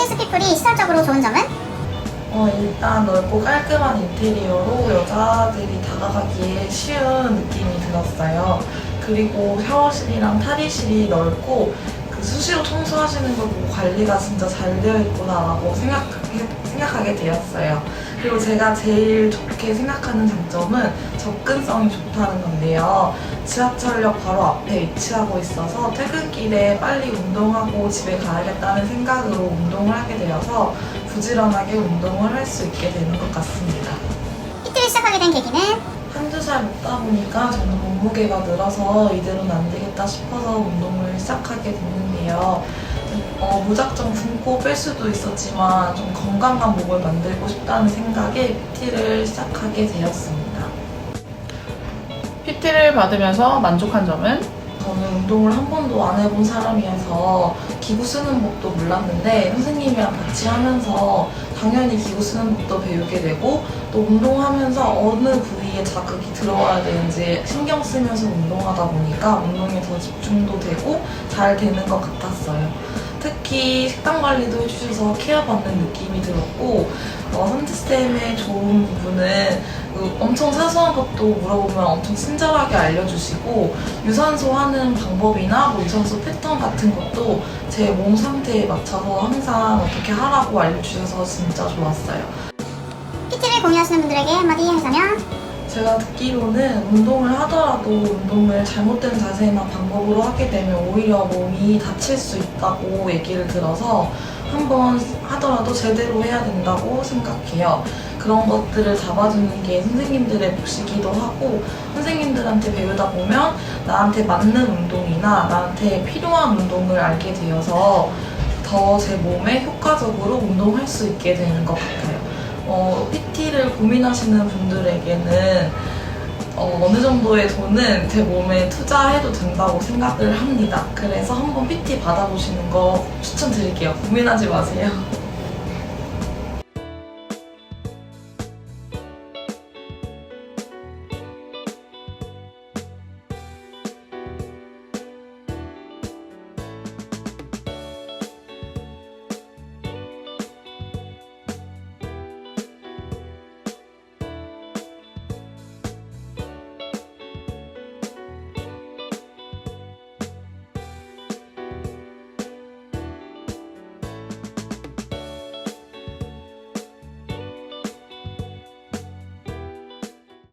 피트니스 피플이 시설적으로 좋은 점은? 어, 일단 넓고 깔끔한 인테리어로 여자들이 다가가기에 쉬운 느낌이 들었어요. 그리고 샤워실이랑 탈의실이 넓고 그 수시로 청소하시는 걸 보고 관리가 진짜 잘 되어 있구나라고 생각하게, 생각하게 되었어요. 그리고 제가 제일 좋게 생각하는 장점은 접근성이 좋다는 건데요. 지하철역 바로 앞에 위치하고 있어서 퇴근길에 빨리 운동하고 집에 가야겠다는 생각으로 운동을 하게 되어서 부지런하게 운동을 할 수 있게 되는 것 같습니다. PT를 시작하게 된 계기는? 한두 살 먹다 보니까 저는 몸무게가 늘어서 이대로는 안 되겠다 싶어서 운동을 시작하게 됐는데요. 어, 무작정 굶고 뺄 수도 있었지만 좀 건강한 몸을 만들고 싶다는 생각에 PT를 시작하게 되었습니다. PT를 받으면서 만족한 점은 저는 운동을 한 번도 안 해본 사람이어서 기구 쓰는 법도 몰랐는데 선생님이랑 같이 하면서 당연히 기구 쓰는 법도 배우게 되고 또 운동하면서 어느 부위에 자극이 들어와야 되는지 신경 쓰면서 운동하다 보니까 운동에 더 집중도 되고 잘 되는 것 같았어요. 특히 식단 관리도 해주셔서 케어 받는 느낌이 들었고 어, 선지쌤의 좋은 엄청 사소한 것도 물어보면 엄청 친절하게 알려주시고 유산소 하는 방법이나 뭐 유산소 패턴 같은 것도 제 몸 상태에 맞춰서 항상 어떻게 하라고 알려주셔서 진짜 좋았어요. PT를 공유하시는 분들에게 한마디 하자면? 제가 듣기로는 운동을 하더라도 운동을 잘못된 자세나 방법으로 하게 되면 오히려 몸이 다칠 수 있다고 얘기를 들어서 한번 하더라도 제대로 해야 된다고 생각해요. 그런 것들을 잡아주는 게 선생님들의 몫이기도 하고 선생님들한테 배우다 보면 나한테 맞는 운동이나 나한테 필요한 운동을 알게 되어서 더 제 몸에 효과적으로 운동할 수 있게 되는 것 같아요. 어, PT를 고민하시는 분들에게는 어, 어 느 정도의 돈은 제 몸에 투자해도 된다고 생각을 합니다. 그래서 한번 PT 받아보시는 거 추천드릴게요. 고민하지 마세요.